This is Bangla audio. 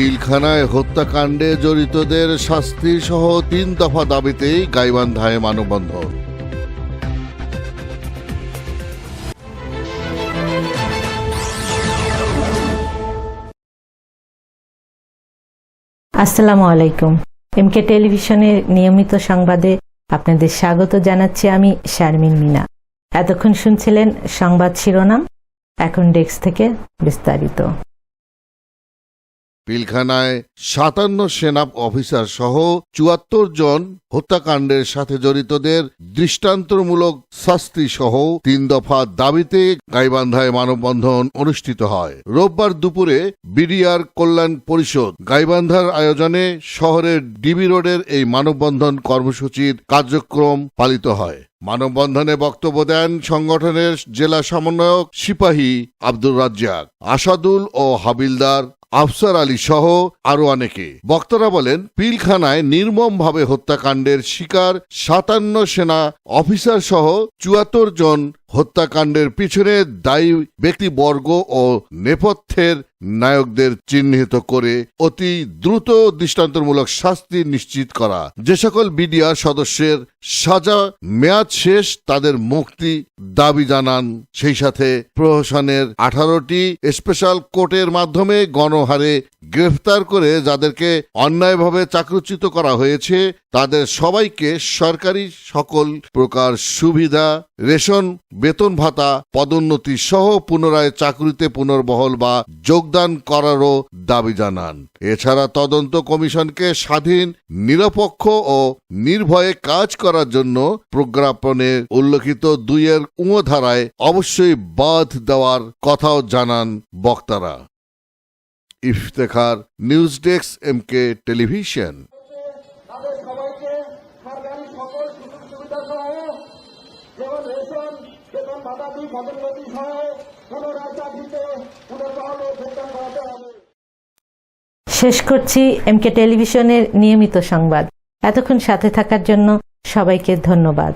পিলখানায় হত্যাকাণ্ডে জড়িতদের শাস্তি সহ তিন দফা দাবিতেই গাইবান্ধায় মানববন্ধন। আসসালামু আলাইকুম। এমকে টেলিভিশনের নিয়মিত সংবাদে আপনাদের স্বাগত জানাচ্ছি আমি শারমিন মিনা। এতক্ষণ শুনছিলেন সংবাদ শিরোনাম, এখন ডেস্ক থেকে বিস্তারিত। পিলখানায় সাতান্ন সেনা অফিসার সহ চুয়াত্তর জন হত্যাকাণ্ডের সাথে জড়িতদের দৃষ্টান্তমূলক শাস্তি সহ তিন দফা দাবিতে গাইবান্ধায় মানববন্ধন অনুষ্ঠিত হয়। রোববার দুপুরে বিডিআর কল্যাণ পরিষদ গাইবান্ধার আয়োজনে শহরের ডিবি রোডের এই মানববন্ধন কর্মসূচির কার্যক্রম পালিত হয়। মানববন্ধনে বক্তব্য দেন সংগঠনের জেলা সমন্বয়ক সিপাহী আব্দুর রাজ্জাক, আসাদুল ও হাবিলদার আফসার আলী সহ আরও অনেকে। বক্তারা বলেন, পিলখানায় নির্মমভাবে হত্যাকাণ্ডের শিকার সাতান্ন সেনা অফিসার সহ চুয়াত্তর জন হত্যাকাণ্ডের পিছনে দায়ী ব্যক্তিবর্গ ও নেপথ্যের নায়কদের চিহ্নিত করে অতি দ্রুত দৃষ্টান্তমূলক শাস্তি নিশ্চিত করা। যে সকল বিডিআর সদস্যের সাজা মেয়াদ শেষ, তাদের মুক্তি দাবি জানান। সেই সাথে প্রহসনের আঠারোটি স্পেশাল কোর্টের মাধ্যমে গণহারে গ্রেফতার করে যাদেরকে অন্যায়ভাবে চাকরুচ্যুত করা হয়েছে, তাদের সবাইকে সরকারি সকল প্রকার সুবিধা, রেশন বেতন ভাতা, পদোন্নতি সহ পুনরায় চাকরিতে পুনর্বহল বা যোগদান করারও দাবি জানান। এছাড়া তদন্ত কমিশনকে স্বাধীন, নিরপেক্ষ ও নির্ভয়ে কাজ করার জন্য প্রজ্ঞাপনে উল্লেখিত দুইয়ের উঁ ধারায় অবশ্যই বাদ দেওয়ার কথাও জানান বক্তারা। Iftekhar news desk M K television যেমন রেশন বেতন ভাতা দিই পদোন্নতি সহ পুনরায় চাকরিতে পুনর্বহল ও যোগদান করাতে হবে। শেষ করছি এমকে টেলিভিশনের নিয়মিত সংবাদ। এতক্ষণ সাথে থাকার জন্য সবাইকে ধন্যবাদ।